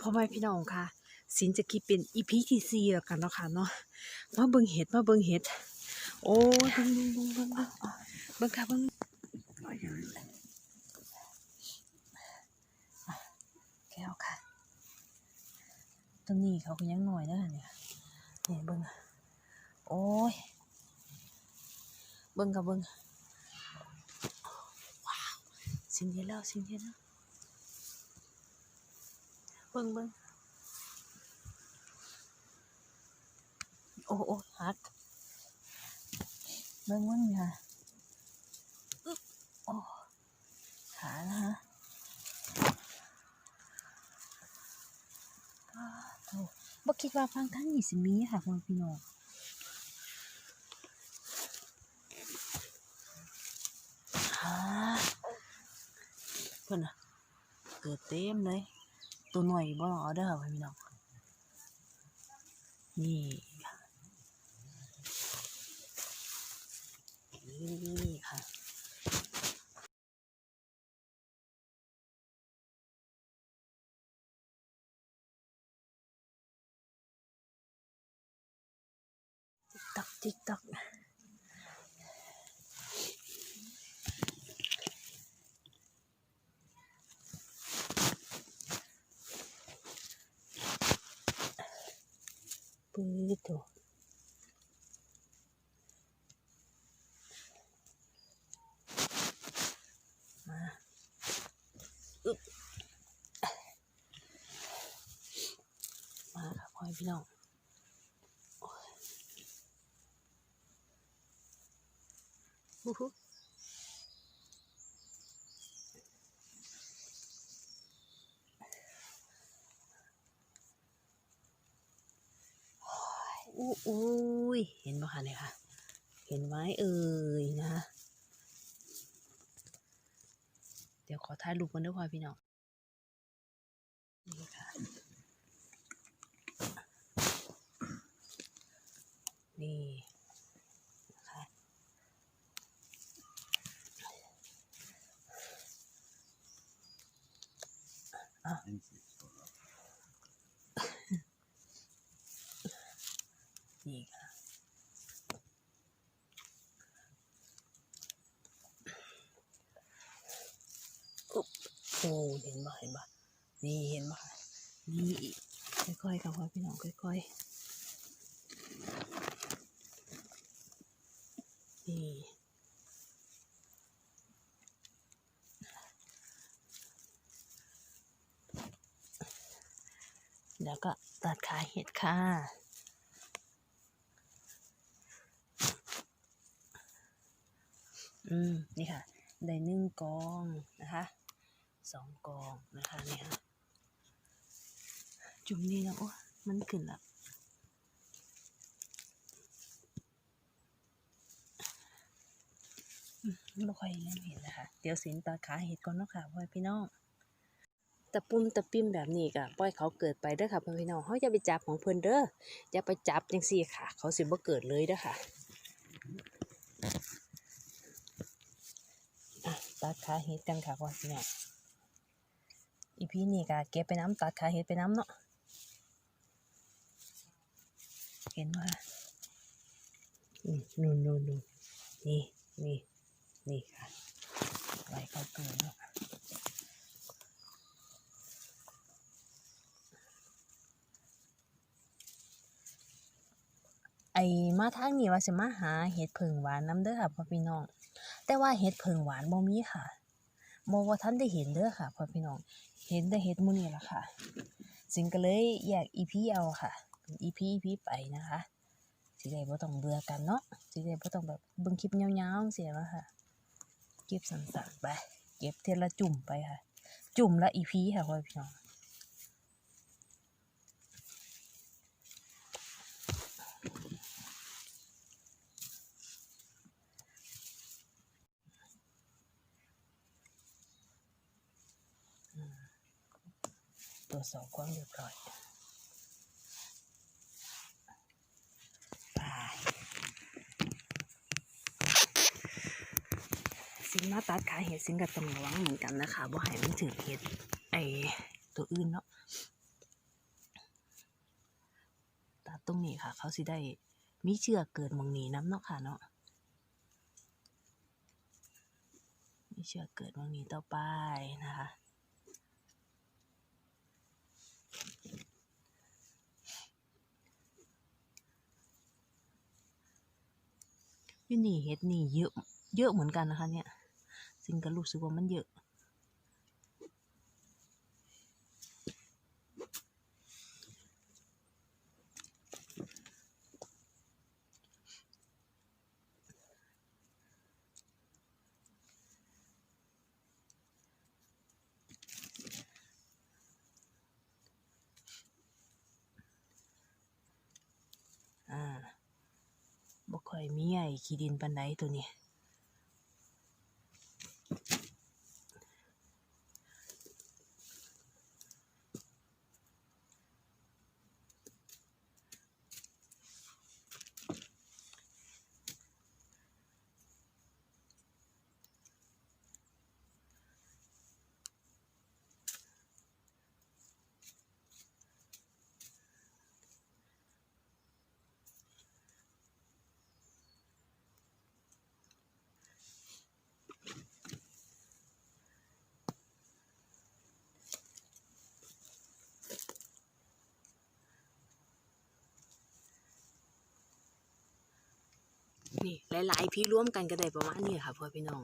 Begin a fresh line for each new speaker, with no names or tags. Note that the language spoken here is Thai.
พ่อแม่พี่น้องค่ะสินจะคิดเป็นอีพีที่สี่แล้วกันเนาะค่ะเนาะมาเบิ่งเห็ดมาเบิ่งเห็ด โอ้ยเบิ่งเบิ่งเบิ่งเบิ่งเบิ่งค่ะเบิ่งแก้วค่ะ ตรงนี้เขาก็ยังหน่อยนะเนี่ยเนี่ยเบิ่งโอ้ยเบิ่งกับเบิ่งว้าวสินเห็ดแล้วสินเห็ดแล้ว บิ่งเบิ่งโอ้โอ้หักเบิ่งเบิ่งค่ะอึ๊บโอ้ขานะฮะอ้าวโถ่บ่คิดว่าฟังทั้งนี้สิมีค่ะคุณพี่น้องอ่าเพิ่นน่ะเกิดเต็มเลย ตัวหน่อยบ่ต้อเอเด้อพี่น้องนี่นี่ค่ะติ๊กตักติ๊กตัก ปื๊ดโถมาอึ๊บมาค่ะพ่อพี่น้องโอ้ยฮู้ฮู้ อุ้ย เห็นบ่คะเนี่ยค่ะ เห็นไหมเอ่ยนะเดี๋ยวขอถ่ายรูปกันด้วยค่ะพี่น้องนี่ค่ะ นี่นะคะอะนี่ค่ะ อุ๊ โอ้เห็นบ่เห็นบ่นี่เห็นบ่คะนี่อีกค่อยๆค่ะพ่อพี่น้องค่อยๆนี่แล้วก็ตัดขาเห็ดค่ะอืม นี่ค่ะ ได้นึ่งกองนะคะ สองกองนะคะเนี่ยค่ะจุ่มนี่นะโอ้มันขึ้นละไม่ค่อยเห็นนะคะ เดี๋ยวสินตาขาเห็ดก่อนเนาะค่ะพ่อพี่น้องตะปุ่มตะปิ่มแบบนี้ก็ปล่อยเขาเกิดไปเด้อค่ะพ่อพี่น้องเขาจะไปจับของเพิ่อนเด้ออย่าไปจับจังซี่ค่ะ เขาสิบ่เกิดเลยเด้อค่ะอะตัดขาเห็ดกันค่ะพ่อพี่น้อง อีพีนี่ก็เก็บไปน้ำตัดขาเห็ดไปน้ำเนาะเห็นว่าอืมนู่นนู่นนู่นนี่นี่นี่ค่ะไว้เขาเกินเนาะไอมาทางนี้ว่าสิมาหาเห็ดเผิงหวานน้ำเด้อค่ะพ่อพี่น้อง แต่ว่าเห็ดเผิงหวานบ่มีค่ะ บ่ว่าท่านได้เห็นเด้อค่ะพ่อพี่น้อง เห็นได้เห็นมูนี่ละค่ะสิงก็เลยแยกอีพีเอาค่ะอีพีอีพีไปนะคะสิได้บ่ต้องเบื่อกันเนาะสิได้บ่ต้องแบบเบิ่งคลิปยาวๆเสียละค่ะ เก็บสั่นๆไป เก็บเทละจุ่มไปค่ะ จุ่มละอีพีค่ะพ่อพี่น้อง รวจสอบความเรียบร้อยไปสิงมาตัดขาเห็ดสิงกับต้องระวังเหมือนกันนะคะบ่ให้มันถึงเห็ดไอตัวอื่นเนาะตรงนี้ค่ะ เขาสิได้มีเชื้อเกิดมองนี้น้ำเนาะค่ะเนาะมีเชื้อเกิดมองนี้ต่อไปนะคะ นี่เห็ดนี่เยอะ เยอะเหมือนกันนะคะ เนี่ยซึ่งก็รู้สึกว่ามันเยอะ ค่อยมีไอ้ขี้ดินปันใดตัวนี้ นี่หลายๆพี่ร่วมกันก็ได้ประมาณนี้ค่ะพ่อพี่น้อง